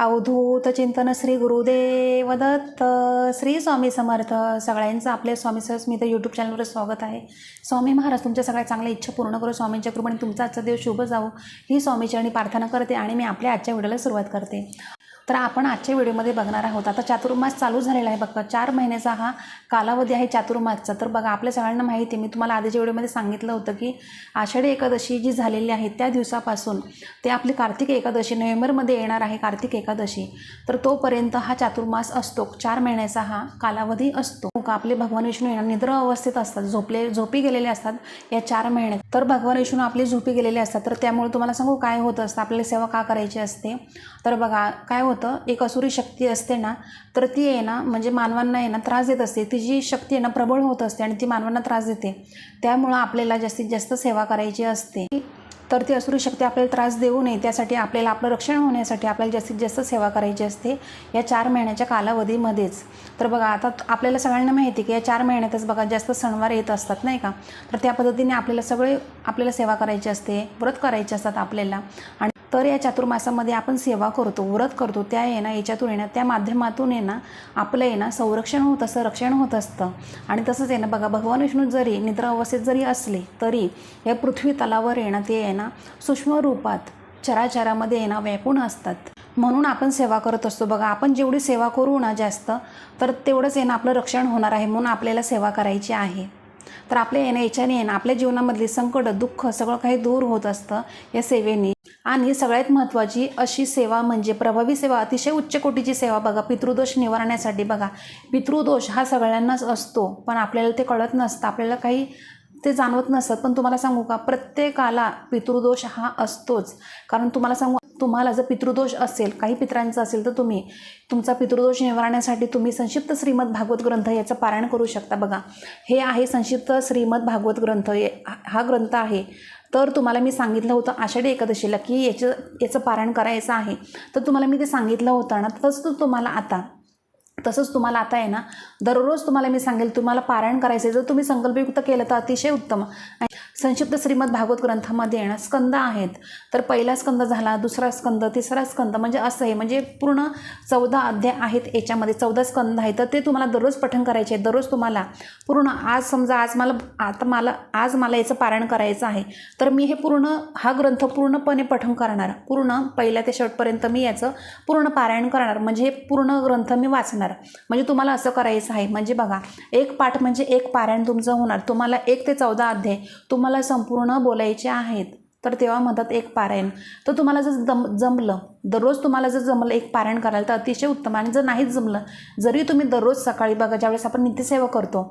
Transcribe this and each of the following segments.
अवधूत चिंतन श्री गुरुदेव दत्त. श्री स्वामी समर्थ. सगळ्यांचं आपल्या स्वामी सहस्मित यूट्यूब चॅनलवर स्वागत आहे. स्वामी महाराज तुमच्या सगळ्या चांगल्या इच्छा पूर्ण करू. स्वामींच्या कृपेने तुमचा आजचा दिवस शुभ जावो. ही स्वामीचरणी प्रार्थना करते आणि मी आपल्या आजच्या व्हिडिओला सुरुवात करते. तर आपण आजच्या व्हिडिओमध्ये बघणार आहोत. आता चातुर्मास चालू झालेला आहे बघा. चार महिन्याचा हा कालावधी आहे चातुर्मासचा. तर बघा आपल्या सगळ्यांना माहिती आहे. मी तुम्हाला आधीच्या व्हिडिओमध्ये सांगितलं होतं की आषाढी एकादशी जी झालेली आहे त्या दिवसापासून ते आपली कार्तिक एकादशी नोव्हेंबरमध्ये येणार आहे कार्तिक एकादशी. तर तोपर्यंत हा चातुर्मास असतो. चार महिन्याचा हा कालावधी असतो. का आपले भगवान विष्णू येणार निद्र अवस्थेत असतात. झोपले झोपी गेलेले असतात या चार महिन्यात. तर भगवान विष्णू आपली झोपी गेलेले असतात. तर त्यामुळे तुम्हाला सांगू काय होत असतं? आपल्याला सेवा का करायची असते? तर बघा काय होतं? एक असुरी शक्ती असते ना तर ती आहे ना म्हणजे मानवांना आहे ना त्रास देत असते. ती जी शक्ती आहे ना प्रबळ होत असते आणि ती मानवांना त्रास देते. त्यामुळं आपल्याला जास्तीत जास्त सेवा करायची असते. तर ती असुरी शक्ती आपल्याला त्रास देऊ नये त्यासाठी आपल्याला आपलं रक्षण होण्यासाठी आपल्याला जास्तीत जास्त सेवा करायची असते या चार महिन्याच्या कालावधीमध्येच. तर बघा आता आपल्याला सगळ्यांना माहिती आहे की या चार महिन्यातच बघा जास्त सणवार येत असतात नाही का? तर त्या पद्धतीने आपल्याला सगळे आपल्याला सेवा करायची असते व्रत करायचे असतात आपल्याला. आणि तर या चातुर्मासामध्ये आपण सेवा करतो व्रत करतो त्या आहे ना याच्यातून येणं त्या माध्यमातून आहे ना आपलं आहे ना संरक्षण होत असतं रक्षण होत असतं आणि तसंच आहे ना बघा भगवान विष्णू जरी निद्रा अवस्थेत जरी असले तरी या पृथ्वी तलावर येणं ते आहे ना सूक्ष्म रूपात चराचरामध्ये येणं व्यापून असतात म्हणून आपण सेवा करत असतो बघा आपण जेवढी सेवा करू ना जास्त तर तेवढंच आहे ना आपलं रक्षण होणार आहे म्हणून आपल्याला सेवा करायची आहे तर आपल्या येणं याच्याने आहे ना आपल्या जीवनामधली संकट दुःख सगळं काही दूर होत असतं या सेवेने आणि सगळ्यात महत्त्वाची अशी सेवा म्हणजे प्रभावी सेवा अतिशय उच्च कोटीची सेवा बघा. पितृदोष निवारण्यासाठी बघा. पितृदोष हा सगळ्यांनाच असतो पण आपल्याला ते कळत नसतं. आपल्याला काही ते जाणवत नसतं. पण तुम्हाला सांगू का? प्रत्येकाला पितृदोष हा असतोच. कारण तुम्हाला सांगू तुम्हाला जर पितृदोष असेल काही पित्रांचा असेल तर तुम्ही तुमचा पितृदोष निवारण्यासाठी तुम्ही संक्षिप्त श्रीमद भागवत ग्रंथ याचं पारायण करू शकता बघा. हे आहे संक्षिप्त श्रीमद भागवत ग्रंथ. हा ग्रंथ आहे. तर तुम्हाला मी सांगितलं होतं आषाढी एकादशीला की याचं याचं पारायण करायचं आहे. तर तुम्हाला मी ते सांगितलं होतं ना तसंच तुम्हाला आता तसंच तुम्हाला आता आहे ना दररोज तुम्हाला मी सांगेल तुम्हाला पारायण करायचं जर तुम्ही संकल्पयुक्त केलं तर अतिशय उत्तम. संक्षिप्त श्रीमद भागवत ग्रंथामध्ये येणं स्कंद आहेत. तर पहिला स्कंद झाला दुसरा स्कंद तिसरा स्कंद म्हणजे असं आहे म्हणजे पूर्ण चौदा अध्याय आहेत याच्यामध्ये. चौदा स्कंद आहे तर ते तुम्हाला दररोज पठण करायचे आहे दररोज तुम्हाला पूर्ण आज समजा आज मला आता मला आज मला याचं पारायण करायचं आहे तर मी हे पूर्ण हा ग्रंथ पूर्णपणे पठण करणार. पूर्ण पहिल्या ते शेवटपर्यंत मी याचं पूर्ण पारायण करणार म्हणजे हे पूर्ण ग्रंथ मी वाचणार. म्हणजे तुम्हाला असं करायचं आहे म्हणजे बघा एक पाठ म्हणजे एक पारायण तुमचं होणार. तुम्हाला एक ते चौदा अध्याय तुम्हाला संपूर्ण बोलायचे आहेत तर तेव्हा म्हणतात एक पारायण. तर तुम्हाला जर जम जमलं दररोज तुम्हाला जर जमलं एक पारायण करायला तर अतिशय उत्तम. आणि जर नाहीच जमलं जरी तुम्ही दररोज सकाळी बघा ज्यावेळेस आपण नित्यसेवा करतो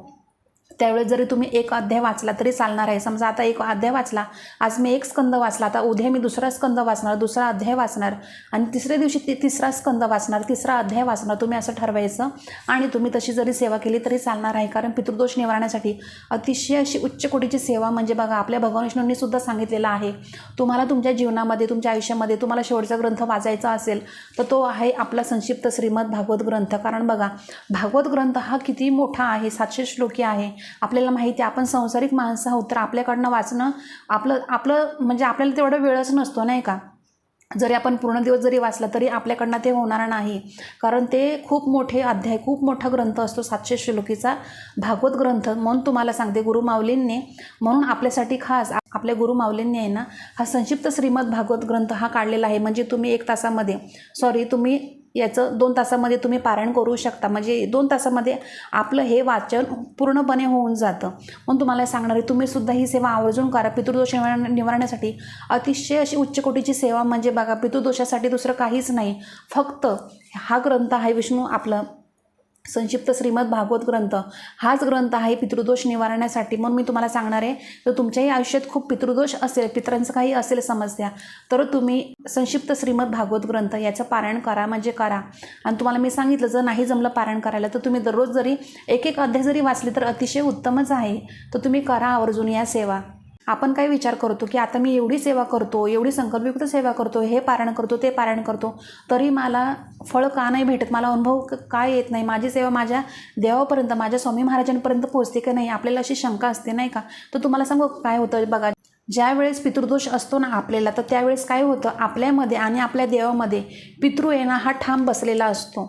त्यावेळेस जरी तुम्ही एक अध्याय वाचला तरी चालणार आहे. समजा आता एक अध्याय वाचला आज मी एक स्कंद वाचला आता उद्या मी दुसरा स्कंद वाचणार दुसरा अध्याय वाचणार आणि तिसऱ्या दिवशी ती तिसरा स्कंद वाचणार तिसरा अध्याय वाचणार तुम्ही असं ठरवायचं आणि तुम्ही तशी जरी सेवा केली तरी चालणार आहे. कारण पितृदोष निवारण्यासाठी अतिशय अशी उच्च कोटीची सेवा म्हणजे बघा आपल्या भगवान विष्णूंनी सुद्धा सांगितलेलं आहे. तुम्हाला तुमच्या जीवनामध्ये तुमच्या आयुष्यामध्ये तुम्हाला शेवटचा ग्रंथ वाचायचा असेल तर तो आहे आपला संक्षिप्त श्रीमद भागवत ग्रंथ. कारण बघा भागवत ग्रंथ हा किती मोठा आहे सातशे श्लोकी आहे. आपल्याला माहिती आहे आपण संसारिक माणसं आहोत तर आपल्याकडनं वाचणं आपलं आपलं म्हणजे आपल्याला तेवढा वेळच नसतो नाही का? जरी आपण पूर्ण दिवस जरी वाचला तरी आपल्याकडनं ते होणार नाही. कारण ते खूप मोठे अध्याय खूप मोठा ग्रंथ असतो सातशे श्लोकीचा भागवत ग्रंथ. म्हणून तुम्हाला सांगते गुरुमाऊलींनी म्हणून आपल्यासाठी खास आपल्या गुरुमाऊलींनी आहे ना हा संक्षिप्त श्रीमद भागवत ग्रंथ हा काढलेला आहे. म्हणजे तुम्ही एक तासामध्ये सॉरी तुम्ही याचं दोन तासामध्ये तुम्ही पारायण करू शकता. म्हणजे दोन तासामध्ये आपलं हे वाचन पूर्णपणे होऊन जातं. म्हणून तुम्हाला सांगणार आहे तुम्ही सुद्धा ही सेवा आवर्जून करा. पितृदोष निवारण्यासाठी अतिशय अशी उच्च कोटीची सेवा म्हणजे बघा पितृदोषासाठी दुसरं काहीच नाही. फक्त हा ग्रंथ आहे विष्णू आपलं संक्षिप्त श्रीमद भागवत ग्रंथ. हाच ग्रंथ आहे पितृदोष निवारण्यासाठी. म्हणून मी तुम्हाला सांगणार आहे तर तुमच्याही आयुष्यात खूप पितृदोष असेल पितरांचं काही असेल समस्या तर तुम्ही संक्षिप्त श्रीमद भागवत ग्रंथ याचं पारायण करा म्हणजे करा. आणि तुम्हाला मी सांगितलं जर नाही जमलं पारायण करायला तर तुम्ही दररोज जरी एक एक अध्याय जरी वाचले तर अतिशय उत्तमच आहे. तर तुम्ही करा आवर्जून या सेवा. आपण काय विचार करतो की आता मी एवढी सेवा करतो एवढी संकल्पयुक्त सेवा करतो हे पारायण करतो ते पारायण करतो तरी मला फळ का नाही भेटत? मला अनुभव काय येत नाही? माझी सेवा माझ्या देवापर्यंत माझ्या स्वामी महाराजांपर्यंत पोहोचते का नाही? आपल्याला अशी शंका असते नाही का? तर तुम्हाला सांगू काय होतं बघा ज्यावेळेस पितृदोष असतो ना आपल्याला तर त्यावेळेस काय होतं? आपल्यामध्ये आणि आपल्या देवामध्ये पितृ येणं हा ठाम बसलेला असतो.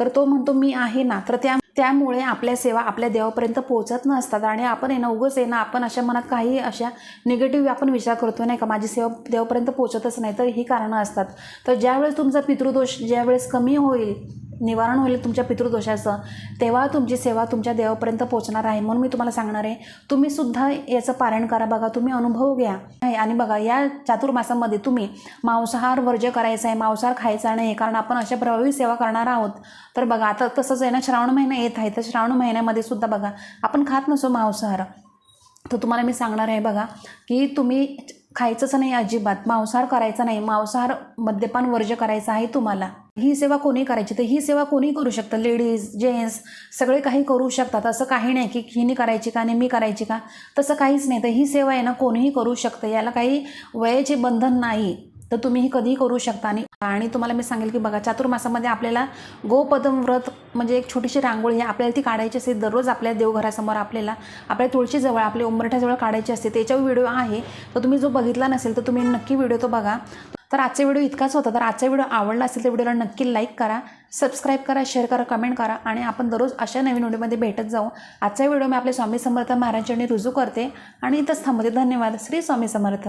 तर तो म्हणतो मी आहे ना. तर त्या त्यामुळे आपल्या सेवा आपल्या देवापर्यंत पोहोचत नसतात आणि आपण येणं उगंच येणं आपण अशा मनात काही अशा निगेटिव्ह आपण विचार करतो नाही का? माझी सेवा देवापर्यंत पोहोचतच नाही तर ही कारणं असतात. तर ज्यावेळेस तुमचा पितृदोष ज्यावेळेस कमी होईल निवारण होईल तुमच्या पितृदोषाचं तेव्हा तुमची सेवा तुमच्या देवापर्यंत पोहोचणार आहे. म्हणून मी तुम्हाला सांगणार आहे तुम्ही सुद्धा याचं पारायण करा बघा तुम्ही अनुभव घ्या. आहे आणि बघा या चातुर्मासामध्ये तुम्ही मांसाहार वर्ज्य करायचा आहे मांसाहार खायचा नाही कारण आपण अशा प्रभावी सेवा करणार आहोत. तर बघा आता तसंच आहे ना श्रावण महिना येत आहे तर श्रावण महिन्यामध्ये सुद्धा बघा आपण खात नसो मांसाहार. तर तुम्हाला मी सांगणार आहे बघा की तुम्ही खायचंच नाही अजिबात मांसाहार करायचा नाही मांसाहार मद्यपान वर्ज्य करायचं आहे तुम्हाला. ही सेवा कोणी करायची? तर ही सेवा कोणी करू शकतं? लेडीज जेंट्स सगळे काही करू शकतात. असं काही नाही की हिने करायची का आणि मी करायची का? तसं काहीच नाही. तर ही सेवा आहे ना कोणीही करू शकतं. याला काही वयाचे बंधन नाही. तर तुम्ही ही कधीही करू शकता. आणि आणि तुम्हाला मी सांगेल की बघा चातुर्मासामध्ये आपल्याला गोपदम व्रत म्हणजे एक छोटीशी रांगोळी आहे. आपल्याला ती काढायची असते. दररोज आपल्या देवघरासमोर आपल्याला आपल्या तुळशीजवळ आपल्या उंबरठ्याजवळ काढायची असते. त्याच्यावर व्हिडिओ आहे. तर तुम्ही जो बघितला नसेल तर तुम्ही नक्की व्हिडिओ तो बघा. तर आजचा व्हिडिओ इतकाच होता. तर आजचा व्हिडिओ आवडला असेल तर व्हिडिओला नक्की लाईक करा सबस्क्राईब करा शेअर करा कमेंट करा आणि आपण दररोज अशा नवीन व्हिडिओमध्ये भेटत जाऊ. आजचा व्हिडिओ मी आपले स्वामी समर्थ महाराजांनी रुजू करते. आणि इथंच थांबते. धन्यवाद. श्री स्वामी समर्थ.